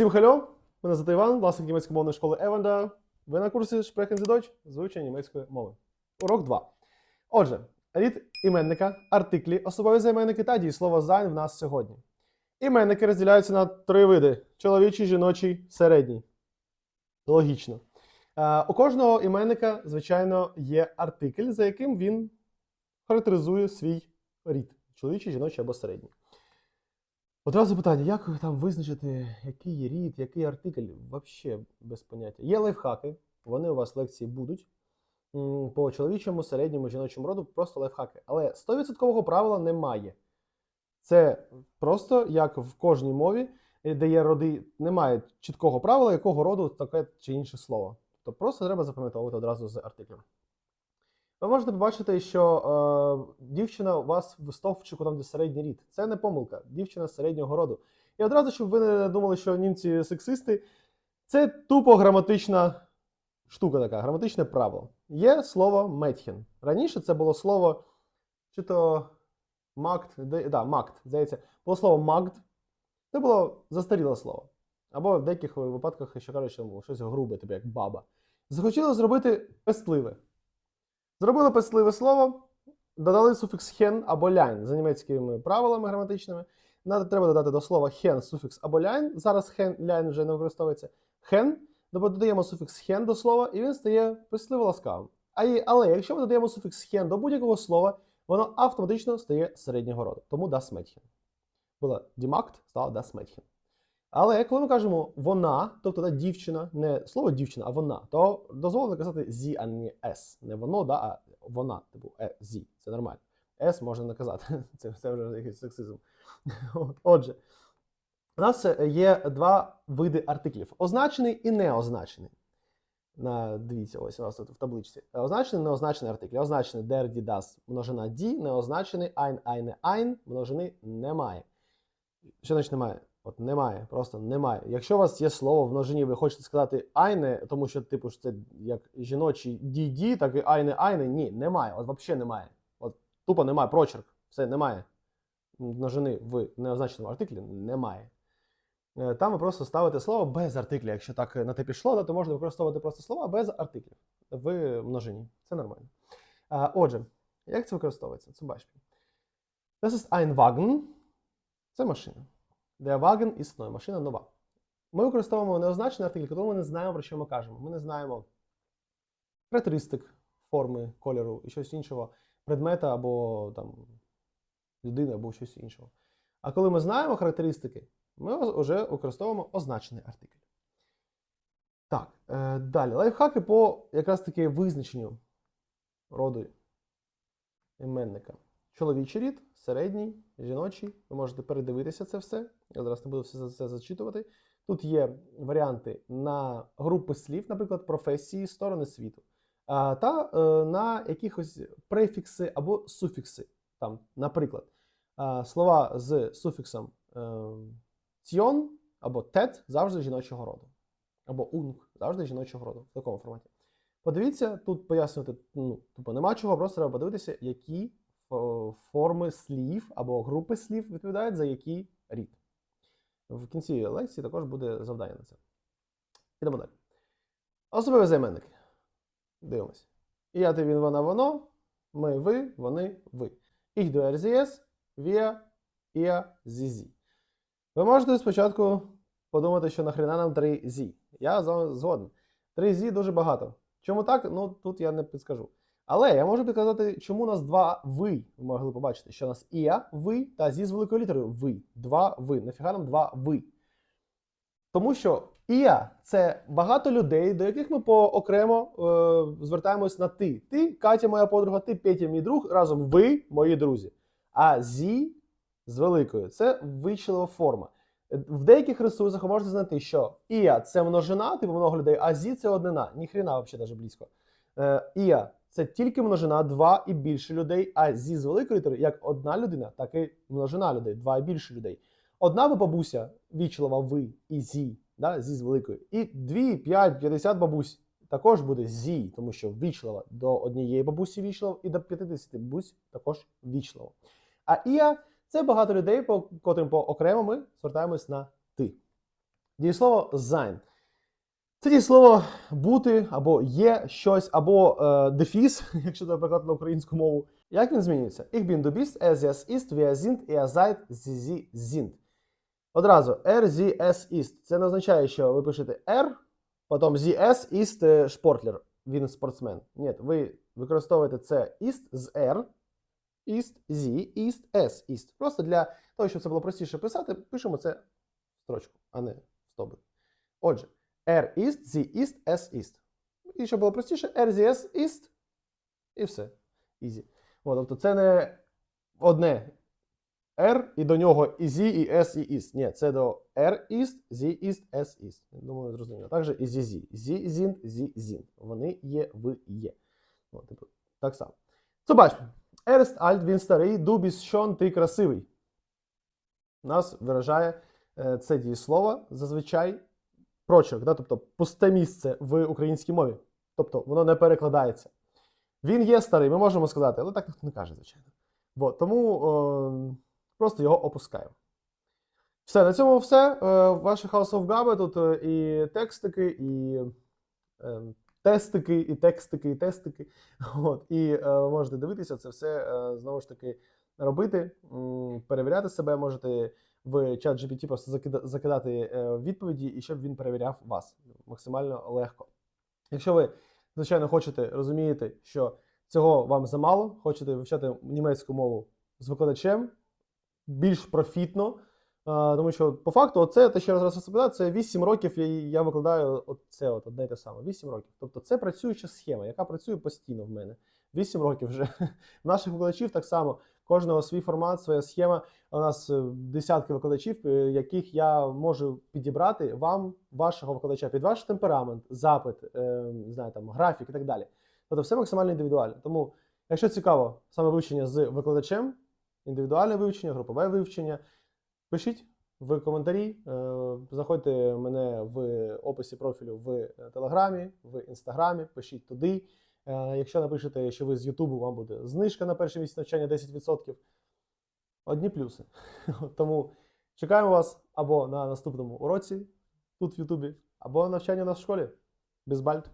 Всім хальо! Мене звати Іван, власник німецької мовної школи Евенда. Ви на курсі Sprechen Sie Deutsch з вивчення німецької мови. Урок 2. Отже, рід іменника, артиклі, особові займенники та дієслово sein в нас сьогодні. Іменники розділяються на три види: чоловічий, жіночий, середній. Логічно. Е, у кожного іменника, звичайно, є артикль, за яким він характеризує свій рід: чоловічий, жіночий або середній. Одразу питання, як там визначити, який рід, який артикль? Взагалі без поняття. Є лайфхаки, вони у вас лекції будуть. По чоловічому, середньому, жіночому роду просто лайфхаки. Але 100% правила немає. Це просто як в кожній мові, е, де є роди, немає чіткого правила, якого роду таке чи інше слово. Тобто просто треба запам'ятовувати одразу з артиклем. Ви можете побачити, що е, дівчина у вас в стовпчику там, де середній рід. Це не помилка. Дівчина середнього роду. І одразу, щоб ви не думали, що німці сексисти, це тупо граматична штука така, граматичне правило. Є слово метхен. Раніше це було слово, чи то макт, да, макт, здається, було слово макт. Це було застаріле слово. Або в деяких випадках ще кажуть, що щось грубе, тобі як баба. Захотіли зробити пестливе. Зробили пестливе слово, додали суфікс хен або ляйн за німецькими правилами граматичними. Надо, треба додати до слова хен суфікс або ляйн. Зараз хен ляйн вже не використовується. Хен, додаємо суфікс хен до слова, і він стає пестливо ласкавим. Але якщо ми додаємо суфікс хен до будь-якого слова, воно автоматично стає середнього роду. Тому das Mädchen. Була дімакт, стала das Mädchen. Але коли ми кажемо вона, тобто да, дівчина, не слово дівчина, а вона, то дозволено казати зі, а не с. Не воно, да, а вона, типу е, зі. Це нормально. С можна не казати. Це, це вже якийсь сексизм. Отже, у нас е, є два види артиклів: означений і неозначений. На, дивіться, ось у нас тут в табличці. Означений, неозначений артикль. Означений der, die, das, множина die, неозначений ein, eine, ein, множини немає. Що значить немає? От немає, просто немає. Якщо у вас є слово в множині, ви хочете сказати айне, тому що, типу, ж це як жіночий ді-ді, так і айне айне. Ні, немає. От взагалі немає. От тупо немає. Прочерк. Все, немає. Множини в неозначеному артиклі немає. Е, Там ви просто ставите слово без артикля. Якщо так на те пішло, то можна використовувати просто слова без артиклів в множині. Це нормально. Отже, як це використовується? Це бачите. Das ist ein Wagen. Це машина. Wagen існує, машина нова. Ми використовуємо неозначений артикль, коли ми не знаємо, про що ми кажемо. Ми не знаємо характеристик форми, кольору і щось іншого, предмета або там, людини, або щось іншого. А коли ми знаємо характеристики, ми вже використовуємо означений артикль. Так, е, далі. Лайфхаки по якраз таки визначенню роду іменника. Чоловічий рід, середній, жіночий. Ви можете передивитися це все. Я зараз не буду все це зачитувати. Тут є варіанти на групи слів, наприклад, професії, сторони світу, та е, на якихось префікси або суфікси. Там, наприклад, слова з суфіксом е, цьон або тет завжди жіночого роду. Або унг завжди жіночого роду в такому форматі. Подивіться, тут пояснювати ну, тупо нема чого, просто треба подивитися, які форми слів або групи слів відповідають за який рід. В кінці лекції також буде завдання на це. Ідемо далі. Особливі займенники. Дивимось. Я, ти, він, вона, воно. Ми, ви, вони, ви. Sie, es, wir, ihr, sie, sie. Ви можете спочатку подумати, що нахрена нам три зі. Я згоден. Три зі дуже багато. Чому так? Ну тут я не підскажу. Але я можу підказати, чому у нас два ви. Ви могли побачити, що у нас іа, ви та зі з великою літерою ви. Два ви. Нафіга нам два ви. Тому що іа це багато людей, до яких ми поокремо е, звертаємось на ти. Ти, Катя, моя подруга, ти Петя, мій друг, разом ви, мої друзі. А зі з великою це вичлива форма. Е, В деяких ресурсах ви можете знайти, що іа це множина, типу много людей, а зі це однина. Ніхрена взагалі навіть близько. Е, Іа це тільки множина, два і більше людей, а зі з великої літери як одна людина, так і множина людей, два і більше людей. Одна би бабуся вічлива ви і зі, да, зі з великої. І дві, п'ять, п'ятдесят бабусь також буде зі, тому що вічлива до однієї бабусі вічлива і до 50 бабусь також вічлива. А іа це багато людей, по котрим по окремо ми звертаємось на ти. Дієслово sein. Це дієслово бути або є щось, або е, дефіс, якщо це переклад на українську мову. Як він змінюється? Ich bin, du bist, er, sie, es ist, wir sind, ihr seid, sie, sie sind. Одразу er, sie, es, ist. Це не означає, що ви пишете er, потім sie, es, ist е, шпортлер. Він спортсмен. Ні, ви використовуєте це ist з er, ist, sie, ist, es, ist. Просто для того, щоб це було простіше писати, пишемо це в строчку, а не в стовбик. Отже, er ist, sie ist, es ist. І щоб було простіше, er, sie, es, ist. І все. Easy. От, тобто це не одне er, і до нього і sie, і s, і ist. Ні, це до er ist, sie ist, es ist. Думаю, зрозуміло. Також і sie, sie. Sie sind, sie sind. Вони є, ви є. От, типу, так само. Це бачимо. Ist alt, він старий, bist schon, ти красивий. Нас виражає е, це дієслово зазвичай прочерк, да? тобто пусте місце в українській мові. Тобто воно не перекладається. Він є старий, ми можемо сказати, але так ніхто не каже, звичайно. Бо, тому е, просто його опускаємо. Все, на цьому все. Е, Ваше House of Gabe тут е, і текстики, і е, тестики, і текстики, і тестики. От, і е, можете дивитися це все е, знову ж таки робити, перевіряти себе, можете в чат GPT просто закидати е, відповіді, і щоб він перевіряв вас максимально легко. Якщо ви, звичайно, хочете розумієте, що цього вам замало, хочете вивчати німецьку мову з викладачем більш профітно, тому що по факту, оце те, що я зараз розповідаю, це 8 років я, я викладаю оце от одне й те саме. 8 років. Тобто це працююча схема, яка працює постійно в мене. 8 років вже. В наших викладачів так само. Кожного свій формат, своя схема. У нас е, десятки викладачів, е, яких я можу підібрати вам, вашого викладача, під ваш темперамент, запит, е, не знаю, там, графік і так далі. Тобто все максимально індивідуально. Тому, якщо цікаво саме вивчення з викладачем, індивідуальне вивчення, групове вивчення, пишіть в коментарі, заходьте мене в описі профілю в Телеграмі, в Інстаграмі, пишіть туди. Е, Якщо напишете, що ви з Ютубу, вам буде знижка на перший місяць навчання 10%. Одні плюси. Тому чекаємо вас або на наступному уроці тут в Ютубі, або навчання у нас в школі. Без бальт.